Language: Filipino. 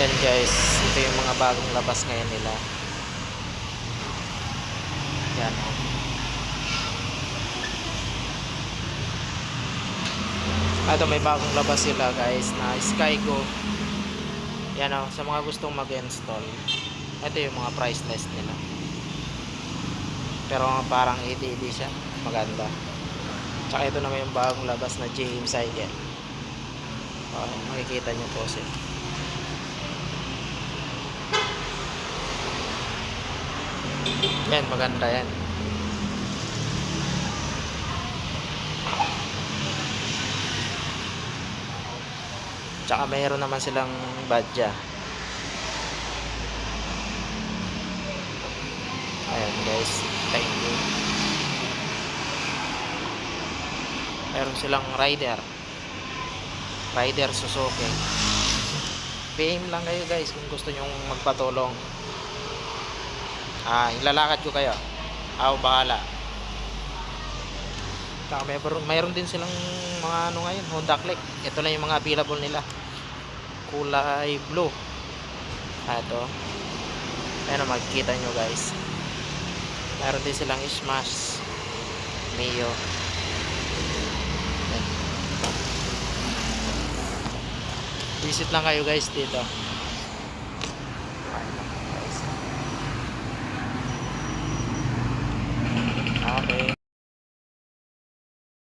Yan guys, ito yung mga bagong labas ngayon nila. Yan oh. Ito may bagong labas sila guys na Skygo. Yan oh, sa mga gustong mag-install. Ito yung mga price nila. Pero parang 80-80 siya. Maganda. Tsaka ito naman yung bagong labas na JM Cycle. Oh, makikita nyo po siya. Yan, maganda yan. Tsaka mayroon naman silang badya. Ayan guys, thank you. Meron silang rider. Rider Suzuki. PM lang kayo guys kung gusto nyong magpatulong. Ah, ilalakad ko kayo. Ako bahala. Saka mayroon, mayroon din silang mga ano ngayon, Honda Click. Ito lang yung mga available nila. Kulay blue. Ah, ito. Ayan, makikita nyo guys. Mayroon din silang Smash. Mio. Ayan. Visit lang kayo guys dito. Okay.